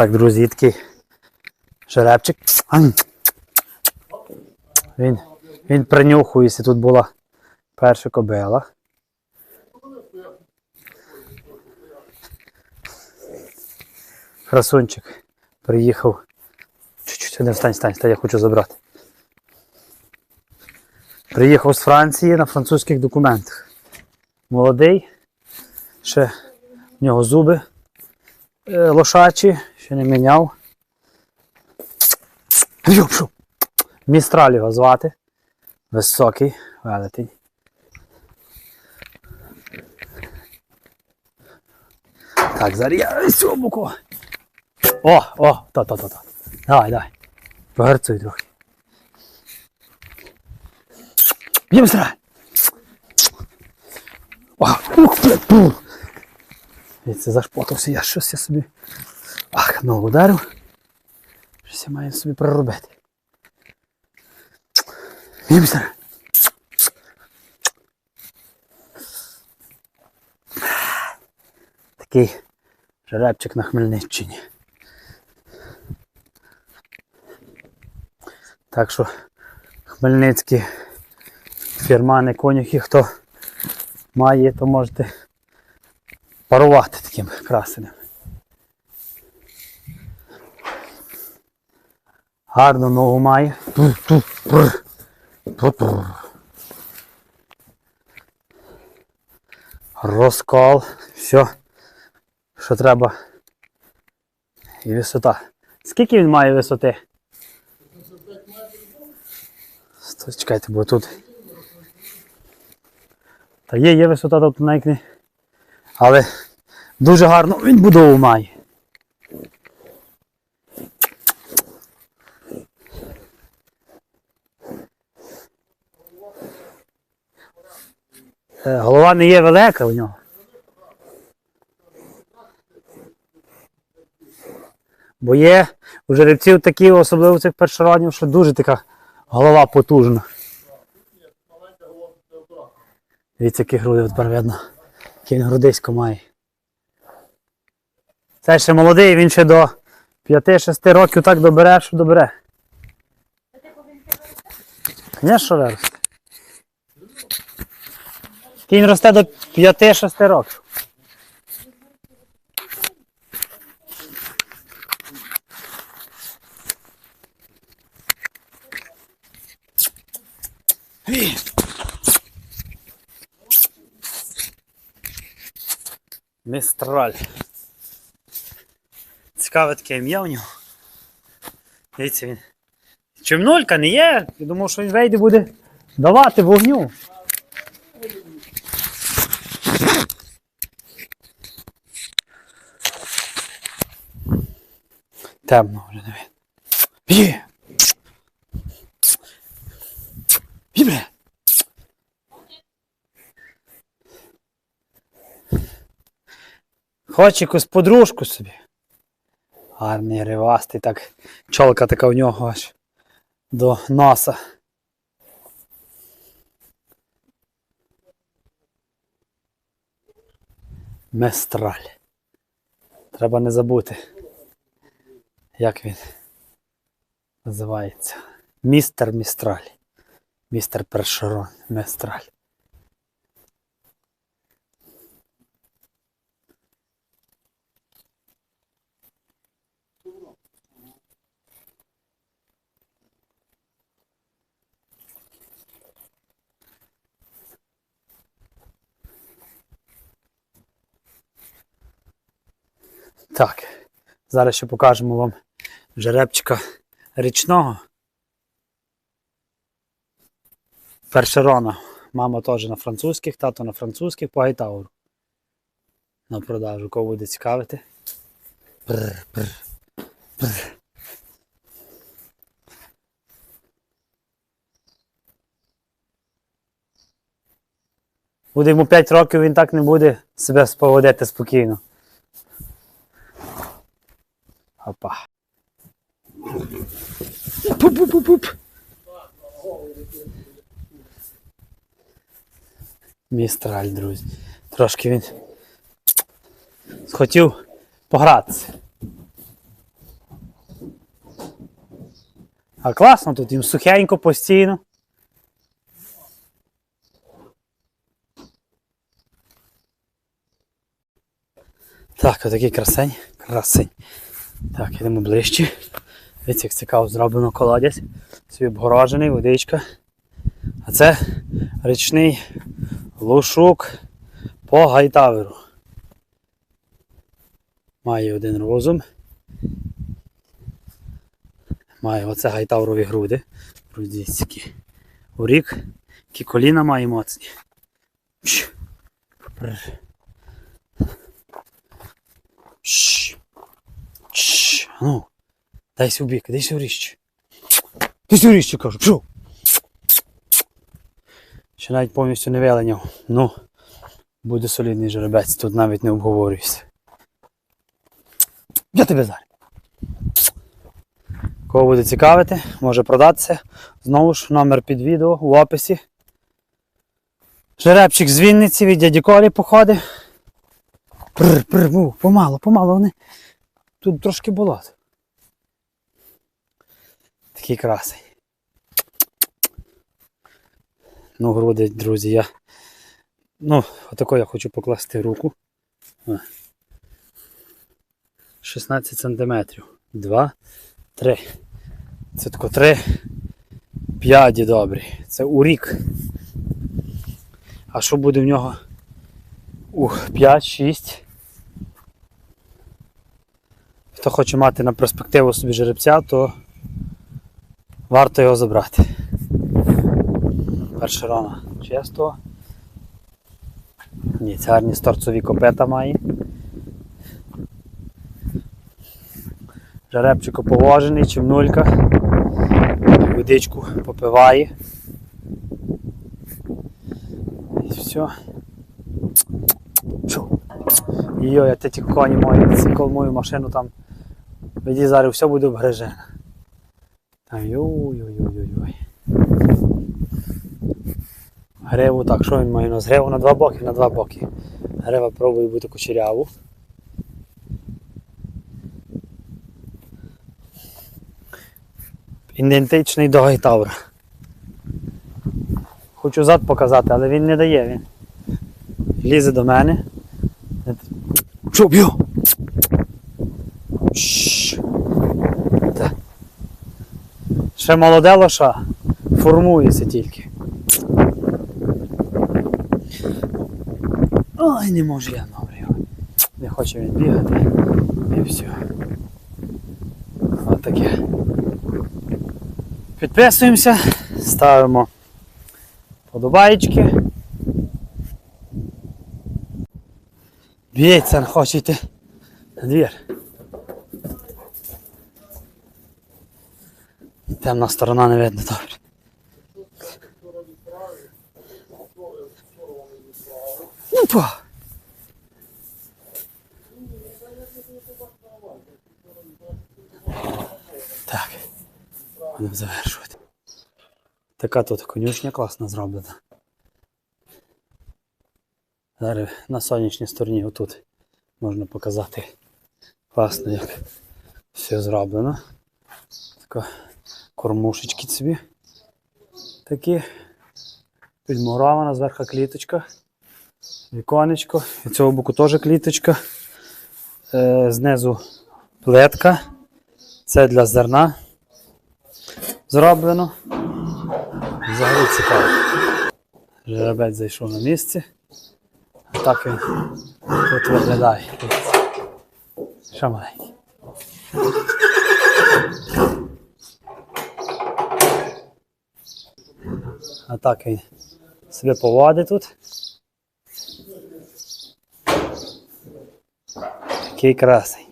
Так, друзі, такий жеребчик. Він, він принюхується. Тут була перша кобила. Красунчик приїхав. Чуть-чуть не встань, стань, стань, я хочу забрати. Приїхав з Франції на французьких документах. Молодий, ще в нього зуби лошачі, ще не міняв. Містраль його звати. Високий, велетень. Так, зараз я цього. О, о, то, то, то, то. Давай, давай. Погарцуй трохи. Б'ємо сра. О, ух, блядь, Це зашпотався, я щось я собі. Ах, ногу ударив. Щось я маю собі проробити. Сра. Такий жеребчик на Хмельниччині. Так що хмельницькі фірмани, конюхи, хто має, то можете парувати таким красеним. Гарну ногу має. Розкол. Все. Що треба. І висота. Скільки він має висоти? Чекайте, бо тут. Та є, є висота, тобто навіть не. Але дуже гарно він будову має. Е, Голова не є велика у нього. Бо є у жеребців такі, особливо цих першоранів, що дуже така голова потужна. Дивіться, які груди от видно. Він грудисько має. Це ще молодий, він ще до 5-6 років так добере, що добере. Звісно, виросте. Кінь росте до 5-6 років. Містраль. Цікаве таке ім'я у нього. Дивіться він. Чимнулька не є. Я думав, що він вийде буде давати вогню. Темно вже. Є! Є, бля! Хоче якусь подружку собі. Гарний ривастий, так. Чолка така у нього аж до носа. Местраль. Треба не забути. Як він називається? Містер Містраль. Містер Першерон. Местраль. Так, зараз ще покажемо вам жеребчика річного. Першерона. Мама теж на французьких, тато на французьких по гайтауру. На продажу, кого буде цікавити. Прр, прр, прр. Буде йому 5 років, він так не буде себе поводити спокійно. Опа. Пуп-пуп-пуп-пуп. Містраль, друзі. Трошки він хотів погратися. А класно тут їм сухенько постійно. Так, отакий красень. Красень. Так, йдемо ближче. Дивіться, як цікаво зроблено колодязь. Свій обгорожений, водичка. А це річний лушук по гайтаверу. Має один розум. Має оце гайтаврові груди. Дивіться, які. У рік, які коліна має моцні. Шш. Шш. Ну, дайся в бік, дайся в ріщ. Дайся в кажу, пшов. Ще навіть повністю не виленяв. Ну, буде солідний жеребець, тут навіть не обговорюйся. Я тебе зараз. Кого буде цікавити, може продатися. Знову ж номер під відео в описі. Жеребчик з Вінниці від дяді Колі походить. Прр, прр, помало, помало вони. Тут трошки болото. Такий красень. Ну, груди, друзі, я. Ну, отако я хочу покласти руку. 16 сантиметрів. Два, три. Це тако три. П'яді добрі. Це у рік. А що буде в нього? Ух, 5-6. Хто хоче мати на перспективу собі жеребця, то варто його забрати. Перша рана чисто. Ні, це гарні сторцові копета має. Жеребчику поважений, чимнулька. Водичку попиває. І все. Йо, я ті коні мої, цикл мою машину там. Веді зараз все буде обгрежено. Там йой-йой-йой-йой. Гриву так, що він має у нас? Гриву на два боки, на два боки. Грива пробує бути кучеряву. Ідентичний до Гайтавра. Хочу зад показати, але він не дає. Він лізе до мене. Що б'ю? Шш. Так. Ще молоде лоша. Формується тільки. Ой, не можу я його. Не хоче він бігати. І все. Отаке. Підписуємося, ставимо подобаєчки. Б'ється, хоче йти на двір. Темна сторона не видно добре. Ну. Так. Будемо завершувати. Така тут конюшня класна зроблена. Зараз на сонячній стороні отут можна показати класно, як все зроблено. Така кормушечки собі. Такі. Підмурована, зверху кліточка. Віконечко. І цього боку теж кліточка. Е, знизу плетка. Це для зерна зроблено. Взагалі цікаво. Жеребець зайшов на місце. Так він тут виглядає. Що маленький. А так він себе повадить тут. Такий красий.